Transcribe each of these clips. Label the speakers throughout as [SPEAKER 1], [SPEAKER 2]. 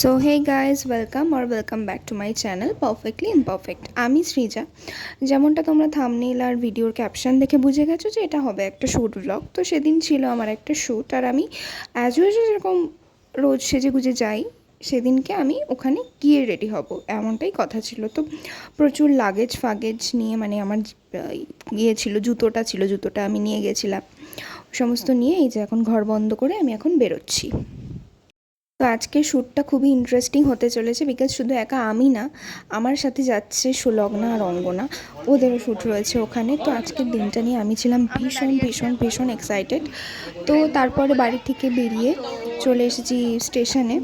[SPEAKER 1] So hey guys welcome R welcome back to my channel perfectly imperfect আমি সৃজা। যেমনটা তোমরা thumbnail আর ভিডিওর caption দেখে বুঝে গেছো যে এটা হবে একটা শ্যুট ব্লগ তো সেদিন ছিল আমার একটা শ্যুট আর আমি অ্যাজ ইউজুয়াল যেরকম রোজ সেজে গুজে যাই, সেদিনকে আমি ওখানে গিয়ে রেডি হব। এমনটাই কথা ছিল। তো প্রচুর লাগেজ ফাগেজ নিয়ে মানে আমার ইয়ে ছিল, জুতোটা ছিল, জুতোটা আমি নিয়ে গেছিলাম। সমস্ত নিয়ে এই যে এখন ঘর বন্ধ করে আমি এখন বেরোচ্ছি। তো আজকে শ্যুটটা খুবই ইন্টারেস্টিং হতে চলেছে বিকজ শুধু একা আমি না, আমার সাথে যাচ্ছে সুলগ্না আর অঙ্গনা। ওদেরও শ্যুট রয়েছে ওখানে। তো আজকের দিনটা নিয়ে আমি ছিলাম ভীষণ ভীষণ ভীষণ এক্সাইটেড তো তারপরে বাড়ি থেকে বেরিয়ে চলে এসেছি স্টেশনে।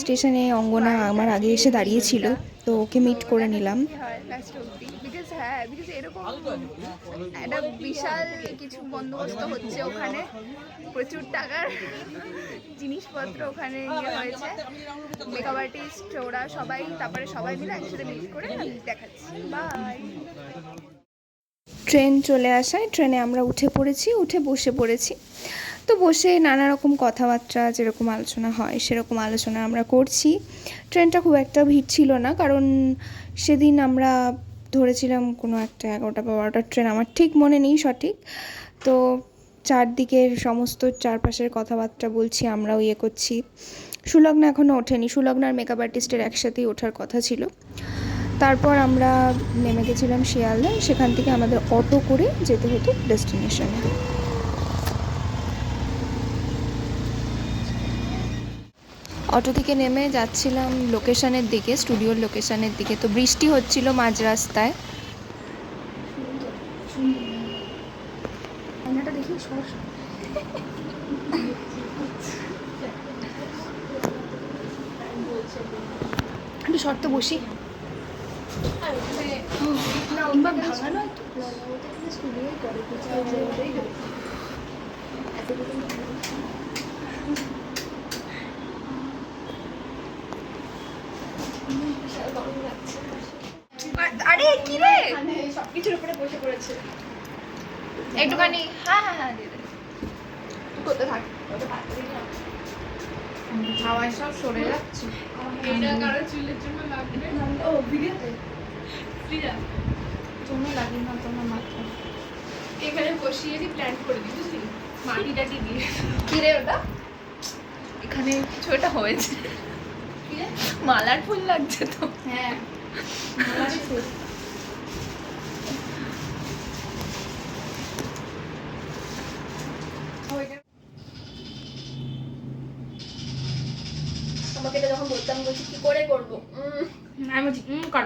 [SPEAKER 1] স্টেশনে অঙ্গনা আমার আগে এসে দাঁড়িয়েছিল, তো ওকে মিট করে নিলাম।
[SPEAKER 2] হয় বিকজ বিকজ এরকম একটা বিশাল কিছু বন্দোবস্ত হচ্ছে ওখানে। প্রচুর টাকার জিনিসপত্র ওখানে ইয়ে হয়েছে। মেকআপ আর্টিস্ট ওরা সবাই তারপরে সবাই মিলে একসাথে মিট করে আমি দেখাচ্ছি। বাই
[SPEAKER 1] ট্রেন চলে আসায় ট্রেনে আমরা উঠে পড়েছি উঠে বসে পড়েছি। তো বসে নানা রকম কথাবার্তা যেরকম আলোচনা হয় সেরকম আলোচনা আমরা করছি। ট্রেনটা খুব একটা ভিড় ছিল না কারণ সেদিন আমরা ধরেছিলাম কোনো একটা এগারোটা বা বারোটার ট্রেন, আমার ঠিক মনে নেই সঠিক। তো চারদিকের সমস্ত চারপাশের কথাবার্তা বলছি, আমরাও ইয়ে করছি। সুলগ্ন এখনও ওঠেনি। সুলগ্ন আর মেকআপ আর্টিস্টের একসাথেই ওঠার কথা ছিল। তারপর আমরা নেমে গেছিলাম শিয়ালদা সেখান থেকে আমাদের অটো করে যেতে হতো ডেস্টিনেশনে অটো থেকে নেমে যাচ্ছিলাম লোকেশনের দিকে, স্টুডিওর লোকেশানের দিকে। তো বৃষ্টি হচ্ছিল মাঝ রাস্তায়।
[SPEAKER 2] একটু শর্ত বসি। না ভাঙানো আরে কি রে?
[SPEAKER 3] সবকিছুর উপরে বসে পড়েছে।
[SPEAKER 2] একটুখানি হ্যাঁ হ্যাঁ হ্যাঁ দিয়ে
[SPEAKER 3] করতে থাক?
[SPEAKER 2] হাওয়ায় সব সরে যাচ্ছে।
[SPEAKER 3] এটা কারও চুলের জন্য লাগবে? ও ভিডিওতে? ফ্রিজা।
[SPEAKER 2] জন্য লাগে না তোমার মাথা
[SPEAKER 3] এখানে বসিয়ে দি প্ল্যান করে দিই বুঝলি? মাটি টাটি দিয়ে।
[SPEAKER 2] কি রে ওটা? এখানে কিছু একটা হয়েছে? মালার ফুল লাগছে তো।
[SPEAKER 3] হ্যাঁ ফুল। আমাকে এটা যখন বলতাম বলছি কি করে করব?
[SPEAKER 2] আমি বলছি উম কর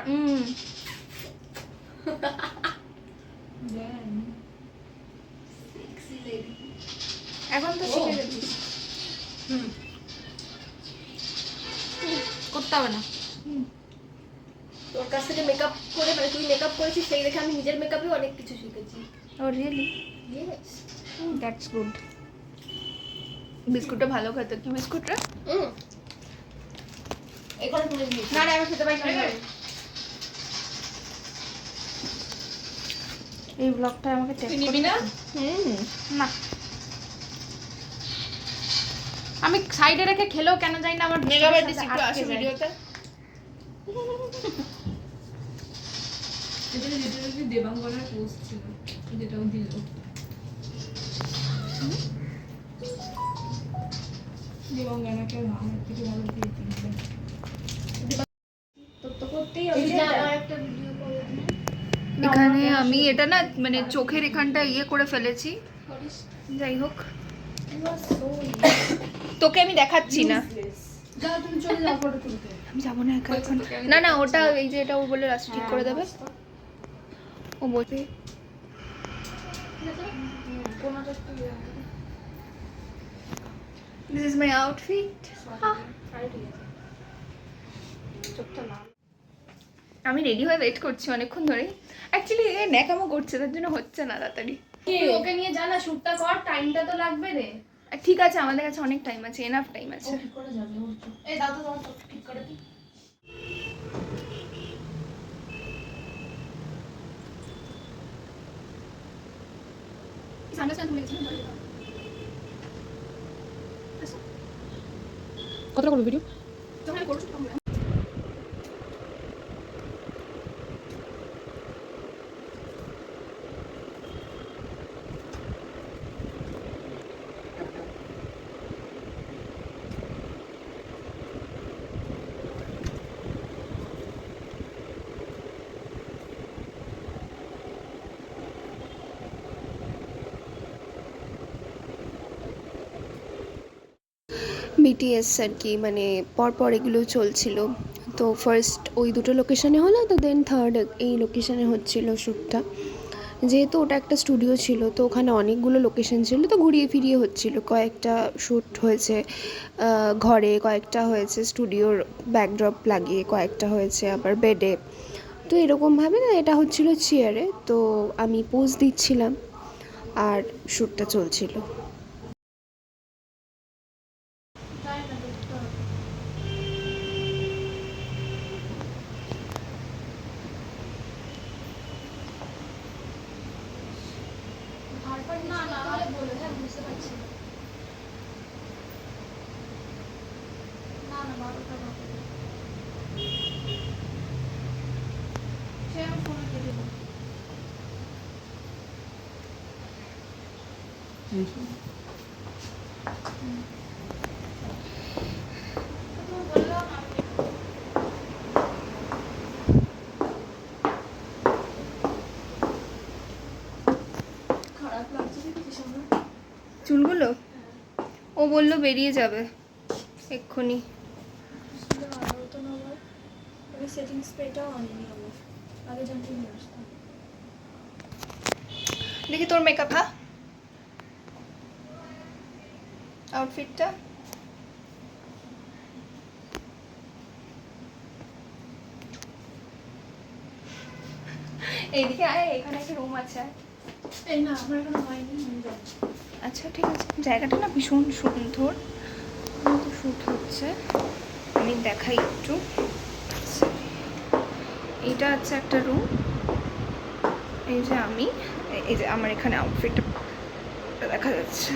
[SPEAKER 3] lady।
[SPEAKER 2] এখন তো। শিখে গেছিস
[SPEAKER 3] হুম।
[SPEAKER 2] করতে হবে না
[SPEAKER 3] তোর কাছ থেকে মেকআপ করে মানে তুই মেকআপ করেছিস সেই দেখে আমি নিজের মেকআপে অনেক কিছু শিখেছি।
[SPEAKER 2] Oh really
[SPEAKER 3] Yes.
[SPEAKER 2] That's good বিস্কুটটা ভালো খেতে। কি বিস্কুট রে
[SPEAKER 3] হুম। এখানে তুলে দিয়েছি
[SPEAKER 2] না না আমি খেতে পাই না। এই ব্লগটা আমাকে চেক
[SPEAKER 3] নিবি না?
[SPEAKER 2] হুম। না। আমি সাইডে রেখে খেলেও কেন জানি না আমার সাথে
[SPEAKER 3] আর্টিস্ট একটু আসো ভিডিওতে।
[SPEAKER 4] এটা যেটা দেবাঙ্গনার পোস্ট ছিল যেটাও দিল। দেবাঙ্গনাকে আমার থেকে ভালো দিয়ে দিয়েছে
[SPEAKER 3] তোর তো করতেই হবে যে আমার একটা ভিডিও করে দিবি।
[SPEAKER 2] এখানে আমি এটা না মানে চোখের এখানটা ইয়ে করে ফেলেছি। যাই হোক। তোকে আমি দেখাচ্ছি না।
[SPEAKER 3] যাও তুমি চলে যাও ফটো তুলতে।
[SPEAKER 2] আমি যাব না একা এখন। না না ওটা এই যে এটা ও বলে রাস্তা ঠিক করে দেবে। ও বলবে
[SPEAKER 3] কোনটা একটু হবে।
[SPEAKER 2] This is my outfit
[SPEAKER 3] sari ঠিক আছে। চোখটা লাল।
[SPEAKER 2] আমি রেডি হয়ে ওয়েট করছি অনেকক্ষণ ধরেই। অ্যাকচুয়ালি এ ন্যাকামো করছে তার জন্য হচ্ছে না তাড়াতাড়ি।
[SPEAKER 3] তুই ওকে নিয়ে জানা না শুটটা কর টাইমটা তো লাগবে রে।
[SPEAKER 2] ঠিক আছে আমাদের কাছে অনেক টাইম আছে এনাফ টাইম আছে।
[SPEAKER 3] কতটা করব যাবে ওর চোখ। এই দাও তো তোমার চোখ ঠিক করে দিই
[SPEAKER 2] সানগ্লাস কেন তুলে গেছিলাম বলে দাও।
[SPEAKER 4] কতটা করব ভিডিও
[SPEAKER 2] যখন আমি করছি
[SPEAKER 1] বিটিএস আর কি মানে পরপর এগুলো চলছিল। তো ফার্স্ট ওই দুটো লোকেশানে হলো, তো দেন থার্ড এই লোকেশানে হচ্ছিল শ্যুটটা যেহেতু ওটা একটা স্টুডিও ছিল, তো ওখানে অনেকগুলো লোকেশন ছিল, তো ঘুরিয়ে ফিরিয়ে হচ্ছিল। কয়েকটা শ্যুট হয়েছে ঘরে, কয়েকটা হয়েছে স্টুডিওর ব্যাকড্রপ লাগিয়ে, কয়েকটা হয়েছে আবার বেডে তো এরকমভাবে না, এটা হচ্ছিল চেয়ারে তো আমি পোজ দিচ্ছিলাম, আর শ্যুটটা চলছিল।
[SPEAKER 4] না না তাহলে বলো হ্যাঁ বুঝতে পারছি না না বারোটা বারোটা সে আমি ফোনে কেটে দেবো খারাপ লাগছে দেখেছিস আমার
[SPEAKER 2] চুলগুলো ও বলল বেরিয়ে যাবে। এক্ষুনি। দেখি তোর মেকআপ হ্যাঁ আউটফিটটা এইদিকে আয় এখানে একটা রুম আছে।
[SPEAKER 4] এই না আমার এখনও হয়নি
[SPEAKER 2] আচ্ছা ঠিক আছে। জায়গাটা না ভীষণ সুন্দর। শ্যুট হচ্ছে। আমি দেখাই একটু। এইটা হচ্ছে একটা রুম এই যে আমি, এই যে আমার এখানে আউটফিটটা দেখা যাচ্ছে।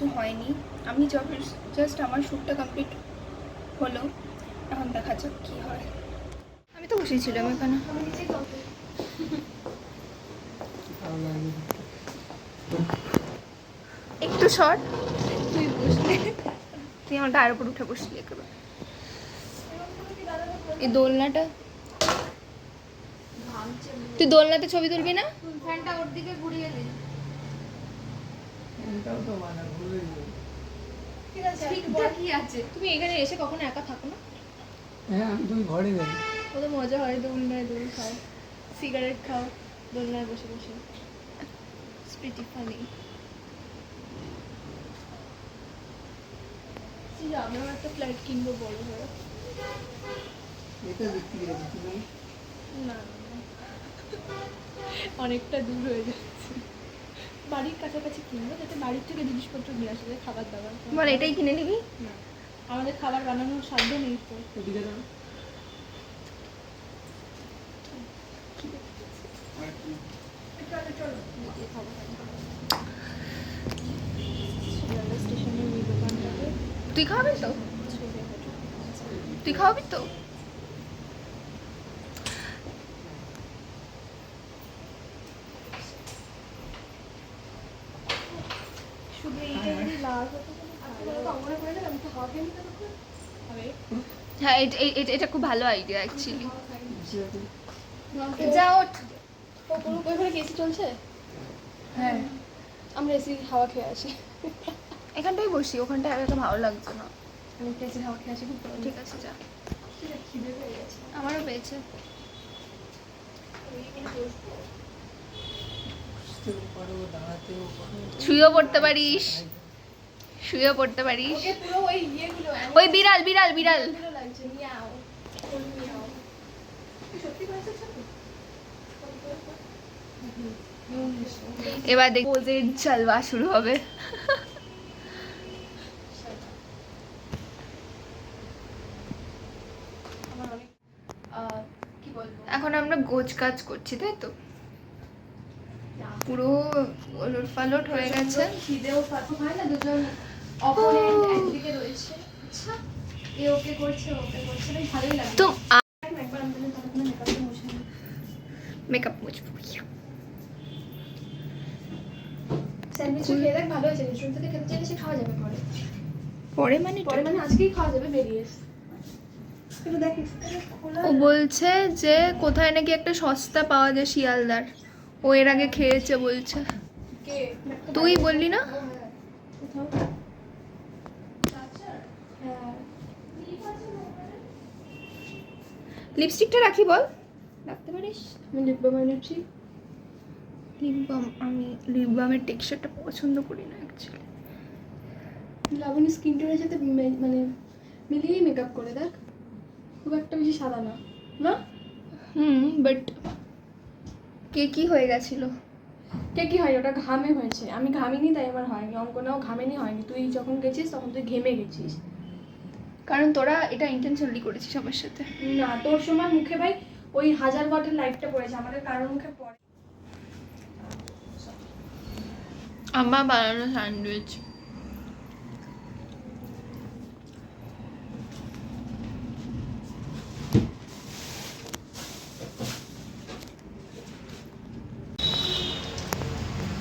[SPEAKER 2] কিছু হয়নি। আমি জাস্ট আমার শ্যুটটা কমপ্লিট হলো, এখন দেখা যাক কি হয়। আমি তো বসেছিলাম এখানে।
[SPEAKER 4] আমি
[SPEAKER 2] একটু শর্ট তুই বসলি। তুই আমার গায়ের উপর উঠে বসলি একেবারে। এই দোলনাটা। তুই দোলনাতে ছবি তুলবি না?
[SPEAKER 4] ফ্যানটা ওর দিকে ঘুরিয়ে দিন ঠিক আছে।
[SPEAKER 3] তুমি এখানে এসে কখনো একা থাকো না?
[SPEAKER 5] হ্যাঁ আমি তুমি ঘরে যাই
[SPEAKER 3] কত মজা হয় দোলনায় দোল খাও সিগারেট খাও দোলনায় বসে বসে। স্প্রিটি ফানি আমিও একটা ফ্ল্যাট কিনবো বড়
[SPEAKER 5] এটা বিক্রি আছে
[SPEAKER 3] না না, না। অনেকটা দূর হয়ে যাচ্ছে। বাড়ির কাছাকাছি কিনবো যাতে বাড়ির থেকে জিনিসপত্র নিয়ে আসা যায় খাবার দাবার।
[SPEAKER 2] বল এটাই কিনে নিবি?
[SPEAKER 3] না আমাদের খাবার বানানোর সাধ্য নেই তো।
[SPEAKER 5] এদিকে দাও
[SPEAKER 3] খাব
[SPEAKER 2] তুই খাওয়াবি তো? তুই খাওয়াবি তো
[SPEAKER 3] শুধু এইটা যদি লাল হতো তাহলে ভালো
[SPEAKER 4] মনে করে আমি তো হাওয়া খেয়ে নিতে
[SPEAKER 3] হবে
[SPEAKER 2] হ্যাঁ এটা এটা- এটা খুব ভালো আইডিয়া অ্যাকচুয়ালি যা ওঠ।
[SPEAKER 3] ও কোনো ওইখানে এসি চলছে?
[SPEAKER 2] হ্যাঁ।
[SPEAKER 3] আমরা এসি হাওয়া খেয়ে আসি।
[SPEAKER 2] এখানটাই বসি ওখানটায় এত ভালো লাগছে না।
[SPEAKER 3] আমি এসি হাওয়া খেয়ে আসি খুব
[SPEAKER 2] ঠিক আছে যা। আমারও পেয়েছে। শুয়েও পড়তে পারিস। শুয়েও পড়তে পারিস।
[SPEAKER 3] ওই
[SPEAKER 2] বিড়াল বিড়াল বিড়াল। এবার দেখ পোজের চালবা শুরু হবে। এখন আমরা গোছ কাজ করছি তাই তো? পুরো ওলট পালট হয়ে গেছে।
[SPEAKER 4] খিদেও হয় না দুজন? অপোনেন্ট একদিকে রয়েছে। আচ্ছা এ ওকে করছে ও ওকে করছে বেশ ভালোই লাগে
[SPEAKER 2] তো
[SPEAKER 4] একবার আমি তাহলে ততক্ষণে মুছে
[SPEAKER 2] মেকআপ মুছবো
[SPEAKER 4] স্যান্ডউইচটা খেয়ে দেখ ভালো হয়েছে। রেস্টুরেন্ট থেকে খেতে চাইলে সে খাওয়া যাবে পরে।
[SPEAKER 2] পরে মানে
[SPEAKER 4] পরে মানে আজকেই খাওয়া যাবে বেরিয়ে
[SPEAKER 1] ও বলছে যে কোথায় নাকি একটা সস্তা পাওয়া যায় শিয়ালদার। ও এর আগে খেয়েছে বলছে। তুই বললি না
[SPEAKER 3] কোথাও হ্যাঁ
[SPEAKER 1] লিপস্টিকটা রাখি বল।
[SPEAKER 3] রাখতে পারিস? আমি লিপ বাম এনেছি।
[SPEAKER 1] লিপ বাম আমি লিপ বামের টেক্সচারটা পছন্দ করি না অ্যাকচুয়ালি
[SPEAKER 3] লাবণী স্কিন টোনের সাথে মানে মিলিয়েই মেকআপ করে দেখ। খুব একটা বেশি সাদা না। না?
[SPEAKER 1] হুম বাট কে কি হয়ে গেছিল।
[SPEAKER 3] কে কি হয় ওটা ঘামে হয়েছে। আমি ঘামিনি তাই আমার হয়নি। অঙ্কনাও ঘামেনি হয়নি। তুই যখন গেছিস তখন তুই ঘেমে গেছিস।
[SPEAKER 1] কারণ তোরা এটা ইন্টেনশনালি করেছিস আমার সাথে।
[SPEAKER 3] না তোর সময় মুখে ভাই ওই হাজার ওয়াটের লাইটটা পড়েছে আমাদের কারোর মুখে পড়ে
[SPEAKER 1] আমার বানানো স্যান্ডউইচ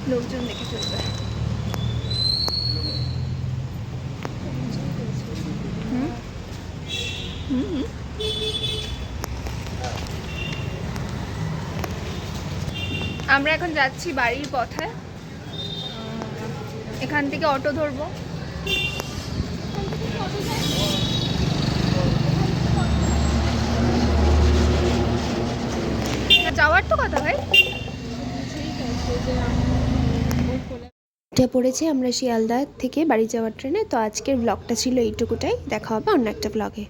[SPEAKER 1] লোকজন দেখে চলবে হুম? হুম। আমরা এখন যাচ্ছি বাড়ির পথে। এখান থেকে অটো ধরবো। যাওয়ার তো কথা ভাই।
[SPEAKER 6] উঠে পড়েছে আমরা শিয়ালদা থেকে বাড়ি যাওয়ার ট্রেনে। তো আজকের ব্লগটা ছিল এইটুকুটাই। দেখা হবে অন্য একটা ব্লগে